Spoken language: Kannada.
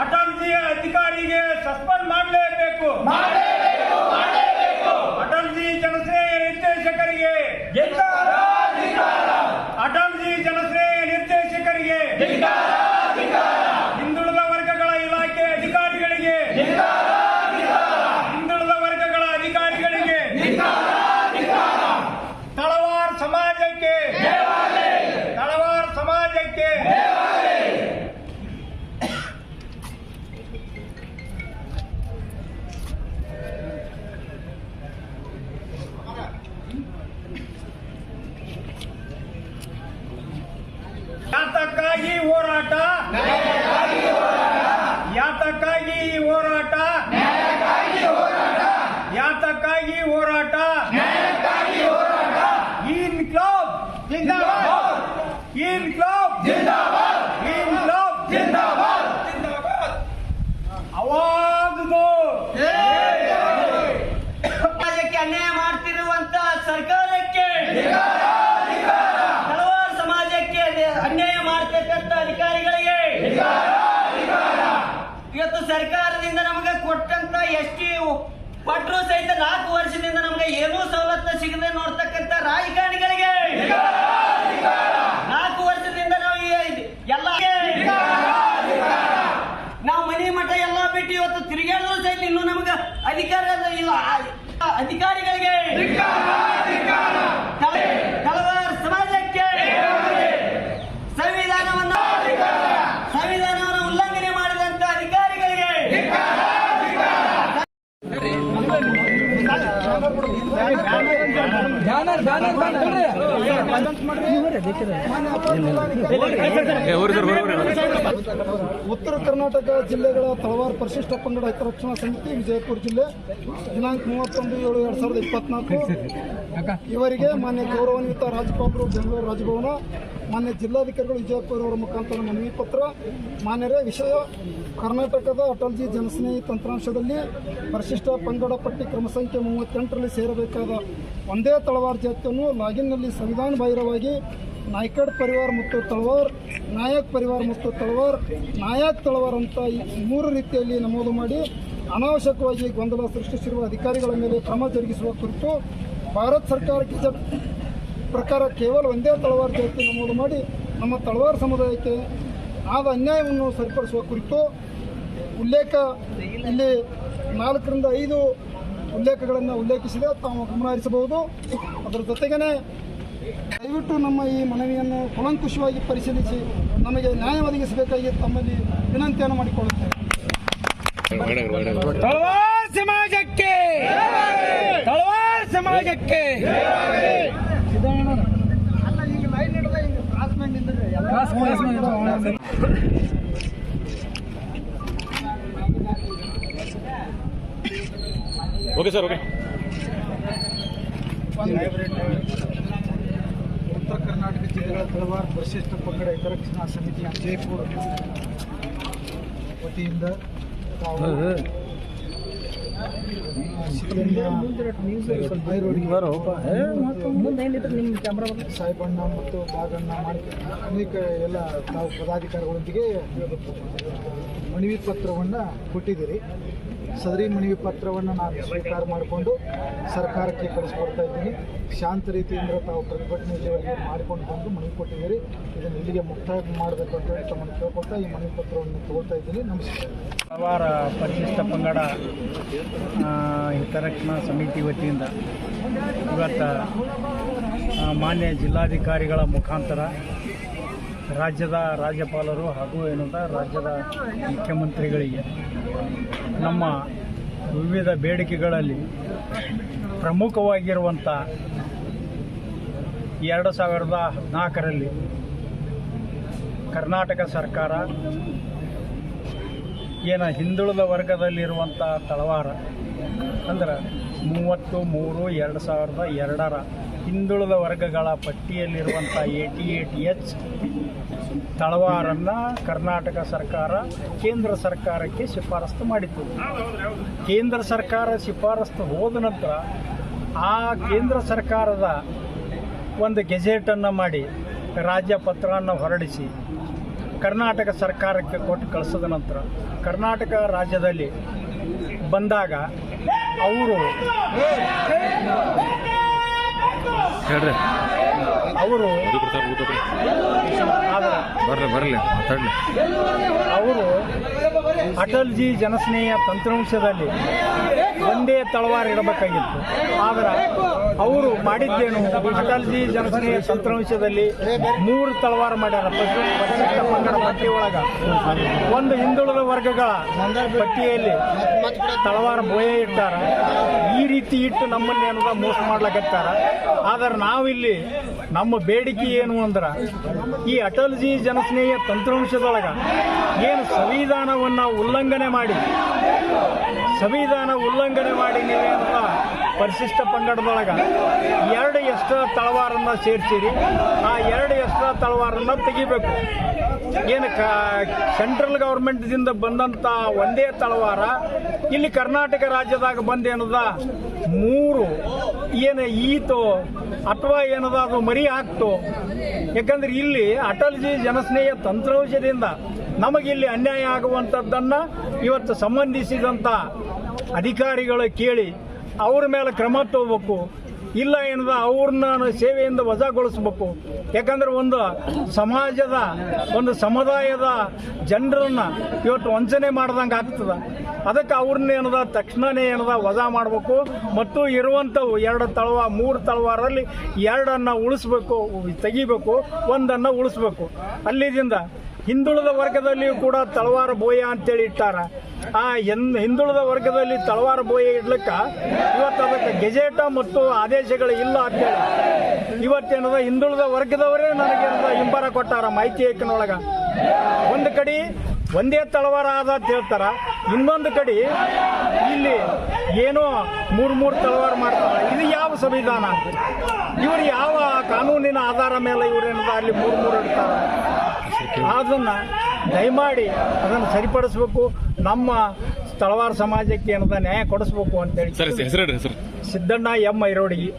ಅಟಲ್ಜಿಯ ಅಧಿಕಾರಿಗೆ ಸಸ್ಪೆಂಡ್ ಮಾಡಲೇಬೇಕು. ಅಟಲ್ಜಿ ಜನಸೇನೆಯ ನಿರ್ದೇಶಕರಿಗೆ ಅಟಲ್ಜಿ ಜನಸೇನೆಯ ನಿರ್ದೇಶಕರಿಗೆ ಹಿಂದುಳಿದ ವರ್ಗಗಳ ಇಲಾಖೆ ಅಧಿಕಾರಿಗಳಿಗೆ ಹಿಂದುಳಿದ ವರ್ಗಗಳ ಅಧಿಕಾರಿಗಳಿಗೆ ತಳವಾರ್ ಸಮಾಜಕ್ಕೆ ತಳವಾರ್ ಸಮಾಜಕ್ಕೆ ಯಾತಕ್ಕಾಗಿ ಹೋರಾಟ ಯಾತಕ್ಕಾಗಿ ಈ ಹೋರಾಟ ಯಾತಕ್ಕಾಗಿ ಹೋರಾಟ ಇನ್ ಕ್ಲಬ್ ಇನ್ ಕ್ಲಬ್ ಇನ್ ಕ್ಲಬ್ ಆವಾಜ್ ದೋ ಸಮಾಜಕ್ಕೆ ಅನ್ಯಾಯ ಮಾಡ್ತಿರುವಂತ ಸರ್ಕಾರಕ್ಕೆ ಹಲವಾರು ಸಮಾಜಕ್ಕೆ ಅನ್ಯಾಯ ಮಾಡ್ತಕ್ಕಂಥ ಅಧಿಕಾರಿಗಳಿಗೆ ಇವತ್ತು ಸರ್ಕಾರದಿಂದ ನಮಗೆ ಎಷ್ಟಿ ಪಟ್ರು ಸಹಿತ ನಾಲ್ಕು ವರ್ಷದಿಂದ ನಮ್ಗೆ ಏನೂ ಸವಲತ್ತು ಸಿಗದೆ ನೋಡ್ತಕ್ಕಂಥ ರಾಜಕಾರಣಿಗಳಿಗೆ. ನಾಲ್ಕು ವರ್ಷದಿಂದ ನಾವು ಎಲ್ಲ ನಾವು ಮನೆ ಮಠ ಎಲ್ಲ ಬಿಟ್ಟು ಇವತ್ತು ತಿರುಗಾಡಿದ್ರು ಸಹಿತ ಇನ್ನು ನಮ್ಗೆ ಅಧಿಕಾರ ಇಲ್ಲ. ಅಧಿಕಾರಿಗಳಿಗೆ ಉತ್ತರ ಕರ್ನಾಟಕ ಜಿಲ್ಲೆಗಳ ತಳವಾರ ಪರಿಶಿಷ್ಟ ಪಂಗಡ ಹಿತರಕ್ಷಣಾ ಸಮಿತಿ ವಿಜಯಪುರ ಜಿಲ್ಲೆ ದಿನಾಂಕ ಮೂವತ್ತೊಂದು ಏಳು ಎರಡ್ ಸಾವಿರದ ಇಪ್ಪತ್ನಾಲ್ಕು. ಇವರಿಗೆ ಮಾನ್ಯ ಗೌರವಾನ್ವಿತ ರಾಜ್ಯಪಾಲರು ಬೆಂಗಳೂರು ರಾಜಭವನ, ಮಾನ್ಯ ಜಿಲ್ಲಾಧಿಕಾರಿಗಳು, ವಿಜಯಪುರ ಅವರ ಮುಖಾಂತರ ಮನವಿ ಪತ್ರ, ಮಾನ್ಯರೇ ವಿಷಯ, ಕರ್ನಾಟಕದ ಅಟಲ್ಜಿ ಜನಸ್ನೇಹಿ ತಂತ್ರಾಂಶದಲ್ಲಿ ಪರಿಶಿಷ್ಟ ಪಂಗಡ ಪಟ್ಟಿ ಕ್ರಮ ಸಂಖ್ಯೆ ಮೂವತ್ತೆಂಟರಲ್ಲಿ ಸೇರಬೇಕಾದ ಒಂದೇ ತಳವಾರ ಜಾತಿಯನ್ನು ಲಾಗಿನ್ನಲ್ಲಿ ಸಂವಿಧಾನ ಬಾಹಿರವಾಗಿ ನಾಯ್ಕಡ್ ಪರಿವಾರ ಮತ್ತು ತಳವಾರ್, ನಾಯಕ್ ಪರಿವಾರ ಮತ್ತು ತಳವಾರ್, ನಾಯಕ್ ತಳವಾರ್ ಅಂತ ಮೂರು ರೀತಿಯಲ್ಲಿ ನಮೂದು ಮಾಡಿ ಅನಾವಶ್ಯಕವಾಗಿ ಗೊಂದಲ ಸೃಷ್ಟಿಸಿರುವ ಅಧಿಕಾರಿಗಳ ಮೇಲೆ ಕ್ರಮ ಜರುಗಿಸುವ ಕುರಿತು ಭಾರತ ಸರ್ಕಾರಕ್ಕೆ ಜ- ಪ್ರಕಾರ ಕೇವಲ ಒಂದೇ ತಳವಾರ ಜಾತಿ ನಮೂದು ಮಾಡಿ ನಮ್ಮ ತಳವಾರ ಸಮುದಾಯಕ್ಕೆ ಆದ ಅನ್ಯಾಯವನ್ನು ಸರಿಪಡಿಸುವ ಕುರಿತು ಉಲ್ಲೇಖ ಇಲ್ಲಿ ನಾಲ್ಕರಿಂದ ಐದು ಉಲ್ಲೇಖಗಳನ್ನು ಉಲ್ಲೇಖಿಸಿದೆ ತಾವು ಗಮನಹರಿಸಬಹುದು ಅದರ ಜೊತೆಗೇ ದಯವಿಟ್ಟು ನಮ್ಮ ಈ ಮನವಿಯನ್ನು ಕುಲಂಕುಷವಾಗಿ ಪರಿಶೀಲಿಸಿ ನಮಗೆ ನ್ಯಾಯ ಒದಗಿಸಬೇಕಾಗಿ ತಮ್ಮಲ್ಲಿ ವಿನಂತಿಯನ್ನು ಮಾಡಿಕೊಳ್ಳುತ್ತೇವೆ ತಳವಾರ್ ಸಮಾಜಕ್ಕೆ! ಸಮಾಜಕ್ಕೆ. ಓಕೆ ಸರ್ ಓಕೆ ಉತ್ತರ ಕರ್ನಾಟಕ ಜಿಲ್ಲೆಗಳ ತಳವಾರ ಪರಿಶಿಷ್ಟ ಪಂಗಡ ಹಿತರಕ್ಷಣಾ ಸಮಿತಿ ಜೈಪುರ ವತಿಯಿಂದ ತಾವು ಸಾಹೇಬಣ್ಣ ಮತ್ತು ಬಾಗಣ್ಣ ಮಾಡಿ ಅನೇಕ ಎಲ್ಲ ತಾವು ಪದಾಧಿಕಾರಿಗಳೊಂದಿಗೆ ಮನವಿ ಪತ್ರವನ್ನು ಕೊಟ್ಟಿದ್ದೀರಿ. ಸದರಿ ಮನವಿ ಪತ್ರವನ್ನು ನಾನು ಸ್ವೀಕಾರ ಮಾಡಿಕೊಂಡು ಸರ್ಕಾರಕ್ಕೆ ಕಳಿಸ್ಕೊಡ್ತಾ ಇದ್ದೀನಿ. ಶಾಂತ ರೀತಿಯಿಂದ ತಾವು ಪ್ರತಿಭಟನೆಯಲ್ಲಿ ಮಾಡಿಕೊಂಡು ಬಂದು ಮನವಿ ಕೊಟ್ಟಿದ್ದೀರಿ. ಇದನ್ನು ಇಲ್ಲಿಗೆ ಮುಕ್ತಾಯ ಮಾಡಬೇಕು ಅಂತ ಹೇಳಿ ತಮ್ಮನ್ನು ಕೇಳ್ಕೊಳ್ತಾ ಈ ಮನವಿ ಪತ್ರವನ್ನು ತಗೊಳ್ತಾ ಇದ್ದೀನಿ. ನಮಸ್ಕಾರ. ಹಲವಾರ ಪರಿಶಿಷ್ಟ ಪಂಗಡ ಹಿತರಕ್ಷಣಾ ಸಮಿತಿ ವತಿಯಿಂದ ಇವತ್ತು ಮಾನ್ಯ ಜಿಲ್ಲಾಧಿಕಾರಿಗಳ ಮುಖಾಂತರ ರಾಜ್ಯದ ರಾಜ್ಯಪಾಲರು ಹಾಗೂ ಏನಂತ ರಾಜ್ಯದ ಮುಖ್ಯಮಂತ್ರಿಗಳಿಗೆ ನಮ್ಮ ವಿವಿಧ ಬೇಡಿಕೆಗಳಲ್ಲಿ ಪ್ರಮುಖವಾಗಿರುವಂಥ ಎರಡು ಸಾವಿರದ ಹದಿನಾಲ್ಕರಲ್ಲಿ ಕರ್ನಾಟಕ ಸರ್ಕಾರ ಏನ ಹಿಂದುಳಿದ ವರ್ಗದಲ್ಲಿರುವಂಥ ತಳವಾರ ಅಂದ್ರೆ ಮೂವತ್ತು ಮೂರು ಎರಡು ಸಾವಿರದ ಎರಡರ ಹಿಂದುಳಿದ ವರ್ಗಗಳ ಪಟ್ಟಿಯಲ್ಲಿರುವಂಥ A T A T H ತಳವಾರನ್ನು Karnataka ಸರ್ಕಾರ ಕೇಂದ್ರ ಸರ್ಕಾರಕ್ಕೆ ಶಿಫಾರಸ್ತು ಮಾಡಿತ್ತು. ಕೇಂದ್ರ ಸರ್ಕಾರ ಶಿಫಾರಸ್ತು ಹೋದ ನಂತರ ಆ ಕೇಂದ್ರ ಸರ್ಕಾರದ ಒಂದು ಗೆಜೆಟನ್ನು ಮಾಡಿ ರಾಜ್ಯ ಪತ್ರವನ್ನು ಹೊರಡಿಸಿ ಕರ್ನಾಟಕ ಸರ್ಕಾರಕ್ಕೆ ಕೊಟ್ಟು ಕಳಿಸಿದ ನಂತರ ಕರ್ನಾಟಕ ರಾಜ್ಯದಲ್ಲಿ ಬಂದಾಗ ಅವರು ಹೇಳ್ರಿ. ಅವರು ಅದು ಬರಲಿ ಮಾತಾಡಲಿ. ಅವರು ಅಟಲ್ಜಿ ಜನಸ್ನೇಹ ತಂತ್ರಾಂಶದಲ್ಲಿ ಒಂದೇ ತಳವಾರ ಇಡಬೇಕಾಗಿತ್ತು. ಆದ್ರೆ ಅವರು ಮಾಡಿದ್ದೇನು? ಅಟಲ್ಜಿ ಜನಸ್ನೇಹ ತಂತ್ರಾಂಶದಲ್ಲಿ ಮೂರು ತಳವಾರ ಮಾಡ್ಯಾರ. ಪರಿಶಿಷ್ಟ ಪಂಗಡ ಪಟ್ಟಿ ಒಂದು ಹಿಂದುಳಿದ ವರ್ಗಗಳ ಪಟ್ಟಿಯಲ್ಲಿ ತಳವಾರ ಬೋಯ ಇಟ್ಟಾರ. ಈ ರೀತಿ ಇಟ್ಟು ನಮ್ಮನ್ನ ಏನೋ ಮೋಸ ಮಾಡ್ಲಕತ್ತಾರ. ಆದ್ರೆ ನಾವಿಲ್ಲಿ ನಮ್ಮ ಬೇಡಿಕೆ ಏನು ಅಂದ್ರ ಈ ಅಟಲ್ಜಿ ಜನಸ್ನೇಹ ತಂತ್ರಾಂಶದೊಳಗ ಏನು ಸಂವಿಧಾನವನ್ನು ಉಲ್ಲಂಘನೆ ಮಾಡಿ, ಸಂವಿಧಾನ ಉಲ್ಲಂಘನೆ ಮಾಡಿ ಅಂತ ಪರಿಶಿಷ್ಟ ಪಂಗಡದೊಳಗ ಎರಡು ಎಷ್ಟ ತಳವಾರನ್ನ ಸೇರಿಸಿರಿ, ಆ ಎರಡು ಎಷ್ಟ ತಳವಾರನ್ನ ತೆಗಿಬೇಕು. ಏನು ಸೆಂಟ್ರಲ್ ಗೌರ್ಮೆಂಟ್ದಿಂದ ಬಂದಂತ ಒಂದೇ ತಳವಾರ, ಇಲ್ಲಿ ಕರ್ನಾಟಕ ರಾಜ್ಯದಾಗ ಬಂದೇನದ? ಮೂರು, ಏನು ಈತೋ ಅಥವಾ ಏನದ ಅದು ಮರಿ ಹಾಕ್ತೋ ಯಾಕಂದ್ರೆ ಇಲ್ಲಿ ಅಟಲ್ಜಿ ಜನಸ್ನೇಹ ತಂತ್ರಾಂಶದಿಂದ ನಮಗಿಲ್ಲಿ ಅನ್ಯಾಯ ಆಗುವಂಥದ್ದನ್ನ ಇವತ್ತು ಸಂಬಂಧಿಸಿದಂಥ ಅಧಿಕಾರಿಗಳು ಕೇಳಿ ಅವ್ರ ಮೇಲೆ ಕ್ರಮ ತಗೋಬೇಕು. ಇಲ್ಲ ಏನದ ಅವ್ರನ್ನ ಸೇವೆಯಿಂದ ವಜಾಗೊಳಿಸ್ಬೇಕು. ಯಾಕಂದ್ರೆ ಒಂದು ಸಮಾಜದ, ಒಂದು ಸಮುದಾಯದ ಜನರನ್ನ ಇವತ್ತು ವಂಚನೆ ಮಾಡ್ದಂಗೆ ಆಗ್ತದ ಅದಕ್ಕೆ ಅವ್ರನ್ನ ಏನದ, ತಕ್ಷಣನೇ ಏನದ, ವಜಾ ಮಾಡಬೇಕು. ಮತ್ತು ಇರುವಂಥವು ಎರಡು ತಳವ ಮೂರು ತಳವಾರಲ್ಲಿ ಎರಡನ್ನು ಉಳಿಸ್ಬೇಕು, ತೆಗಿಬೇಕು, ಒಂದನ್ನು ಉಳಿಸ್ಬೇಕು. ಅಲ್ಲಿದಿಂದ ಹಿಂದುಳಿದ ವರ್ಗದಲ್ಲಿಯೂ ಕೂಡ ತಳವಾರ ಬೋಯ ಅಂತೇಳಿ ಇಟ್ಟಾರ. ಆ ಹಿಂದುಳಿದ ವರ್ಗದಲ್ಲಿ ತಳವಾರ ಬೋಯ ಇಡ್ಲಿಕ್ಕೆ ಇವತ್ತು ಅದಕ್ಕೆ ಗೆಜೆಟ ಮತ್ತು ಆದೇಶಗಳು ಇಲ್ಲ ಅಂತೇಳಿ. ಇವತ್ತೇನದ ಹಿಂದುಳಿದ ವರ್ಗದವರೇ ನನಗೆ ಹಿಂಬರ ಕೊಟ್ಟಾರ ಮಾಹಿತಿ ಏಕನೊಳಗ. ಒಂದು ಕಡೆ ಒಂದೇ ತಳವಾರ ಆದ ಅಂತ ಹೇಳ್ತಾರ. ಇನ್ನೊಂದು ಕಡೆ ಇಲ್ಲಿ ಏನೋ ಮೂರು ಮೂರು ತಲವಾರು ಮಾಡ್ತಾರೆ. ಇದು ಯಾವ ಸಂವಿಧಾನ? ಇವರು ಯಾವ ಕಾನೂನಿನ ಆಧಾರ ಮೇಲೆ ಇವರೇನದ ಅಲ್ಲಿ ಮೂರು ಮೂರು ಇಡ್ತಾರೆ? ಅದನ್ನು ದಯಮಾಡಿ ಅದನ್ನು ಸರಿಪಡಿಸ್ಬೇಕು. ನಮ್ಮ ತಳವಾರ ಸಮಾಜಕ್ಕೆ ಏನದ ನ್ಯಾಯ ಕೊಡಿಸ್ಬೇಕು ಅಂತೇಳಿ. ಸಿದ್ದಣ್ಣ ಎಂ ಐರೋಡಿಗಿ